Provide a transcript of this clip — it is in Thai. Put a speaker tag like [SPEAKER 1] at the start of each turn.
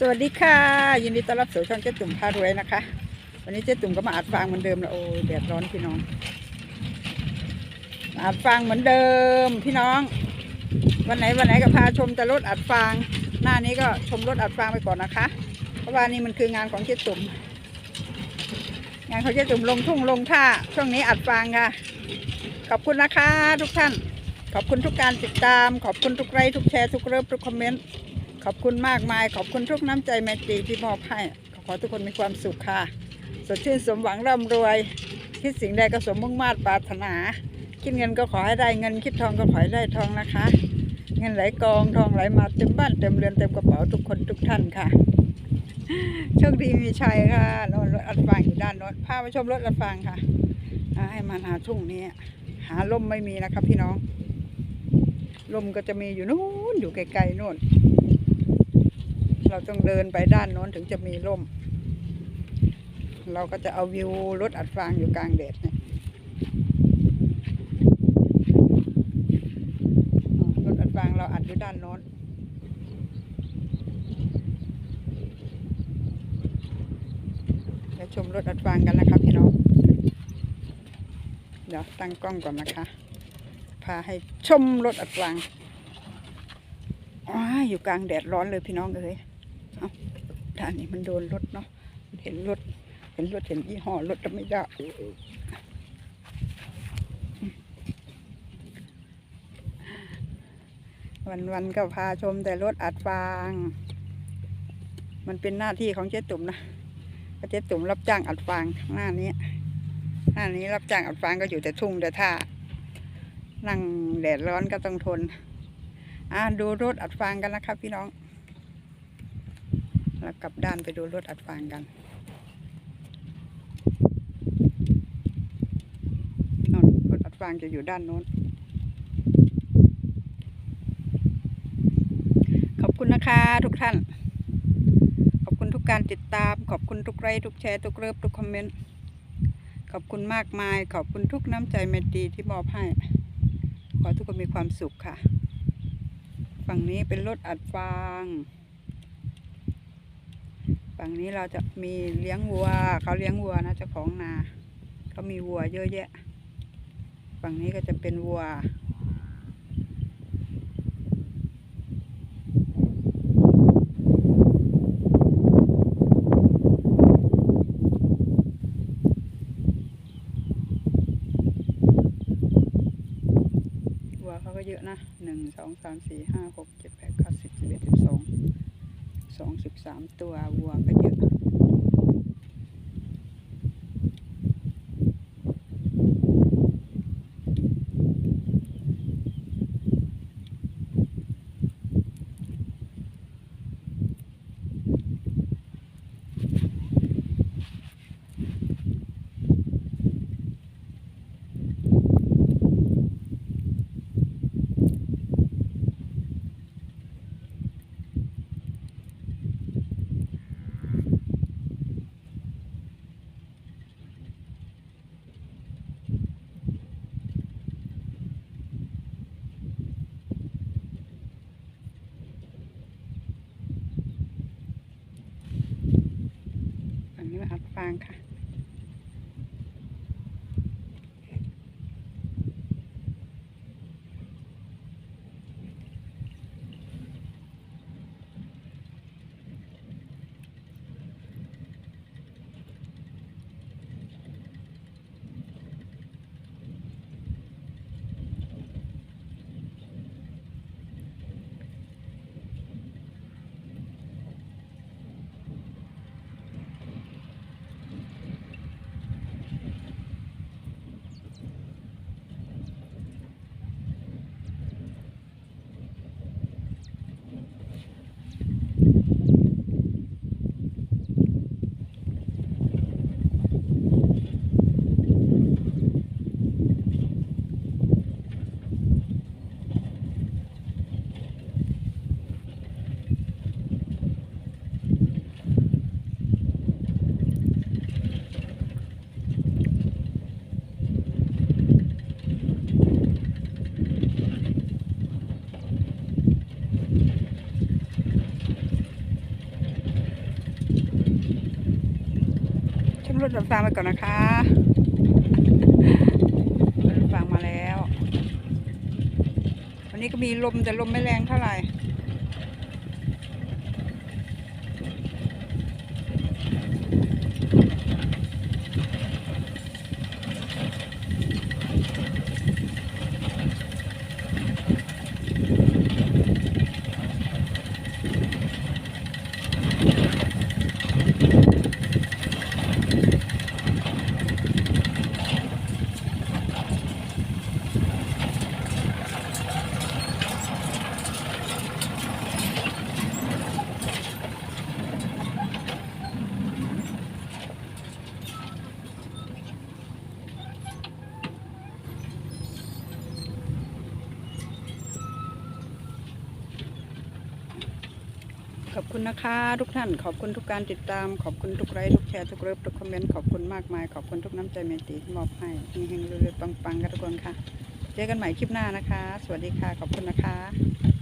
[SPEAKER 1] สวัสดีค่ะ ยินดีต้อนรับสู่ช่องเจ๊ตุ่มพารวยนะคะ วันนี้เจ๊ตุ่มก็มาอัดฟางเหมือนเดิมแล้วโอ้แดดร้อนพี่น้องมาอัดฟางเหมือนเดิมพี่น้อง วันไหนวันไหนก็พาชมแต่รถอัดฟาง หน้านี้ก็ชมรถอัดฟางไปก่อนนะคะ เพราะว่านี่มันคืองานของเจ๊ตุ่มงานของเจ๊ตุ่มลงทุ่งลงท่าช่วงนี้อัดฟางค่ะ ขอบคุณนะคะ ทุกท่าน ขอบคุณทุกการติดตาม ขอบคุณทุกไลค์ทุกแชร์ทุกเริ่มทุกคอมเมนต์ ขอบคุณมากมาย ขอบคุณทุกน้ำใจแมตรีที่มอบให้ขอให้ทุกคนมีความสุขค่ะ สดชื่นสมหวังร่ำรวย คิดสิ่งใดก็สมมุ่งมาตรปรารถนา คิดเงินก็ขอให้ได้เงินคิดทองก็ขอให้ได้ทองนะคะ เงินไหลกองทองไหลมาเต็มบ้านเต็มเรือนเต็มกระเป๋าทุกคนทุกท่านค่ะโชคดีมีชัยค่ะโนนรถอัดฟางอยู่ด้านโน้นพาไปชมรถอัดฟางค่ะให้มันหาทุ่งนี้หาลมไม่มีนะครับพี่น้องลมก็จะมีอยู่นู้นอยู่ไกลๆโน่น เราต้องเดินไปด้านโน้นถึงจะมีร่ม เราก็จะเอาวิวรถอัดฟางอยู่กลางแดดเนี่ยรถอัดฟางเราอัดอยู่ด้านโน้นเดี๋ยวชมรถอัดฟางกันนะครับพี่น้อง เดี๋ยวตั้งกล้องก่อนนะคะ พาให้ชมรถอัดฟางอ้าอยู่กลางแดดร้อนเลยพี่น้องเอ้ย ด้านนี้มันโดนรถเนาะเห็นรถเห็นรถเห็นยี่ห้อรถจะไม่ได้วันวันก็พาชมแต่รถอัดฟาง มันเป็นหน้าที่ของเจ๊ตุ่มนะเจ๊ตุ่มรับจ้างอัดฟางหน้านี้ หน้านี้รับจ้างอัดฟางก็อยู่แต่ทุ่งแต่ท่า นั่งแดดร้อนก็ต้องทน อ่าดูรถอัดฟางกันนะครับพี่น้อง แล้วกลับด้านไปดูรถอัดฟางกันนนรถอัดฟางจะอยู่ด้านโน้น ขอบคุณนะคะทุกท่าน ขอบคุณทุกการติดตาม ขอบคุณทุกไลค์ทุกแชร์ ทุกเลิฟทุกคอมเมนต์ ขอบคุณมากมาย ขอบคุณทุกน้ำใจเมตรีที่มอบให้ ขอทุกคนมีความสุขค่ะ ฝั่งนี้เป็นรถอัดฟาง ฝั่งนี้เราจะมีเลี้ยงวัว เขาเลี้ยงวัวนะเจ้าของนาเขามีวัวเยอะแยะ ฝั่งนี้ก็จะเป็นวัววัวเขาก็เยอะนะหนึ่งสองสามสี่ห้าหกเจ็ดแปดเก้าสิบสิบเอ็ดสิบสอง สองสิบสามตัววัวก็เยอะฝั่งนี้มาอัดฟางค่ะ อ รถดับฟางไปก่อนนะคะดับฟางมาแล้ว วันนี้ก็มีลมแต่ลมไม่แรงเท่าไหร่ ขอบคุณนะคะทุกท่าน ขอบคุณทุกการติดตาม ขอบคุณทุกไลค์ทุกแชร์ทุกเลิฟทุกคอมเมนต์ขอบคุณมากมาย ขอบคุณทุกน้ำใจเมตตีที่มอบให้เฮงๆรวยๆปังๆกันทุกคนค่ะ เจอกันใหม่คลิปหน้านะคะ สวัสดีค่ะ ขอบคุณนะคะ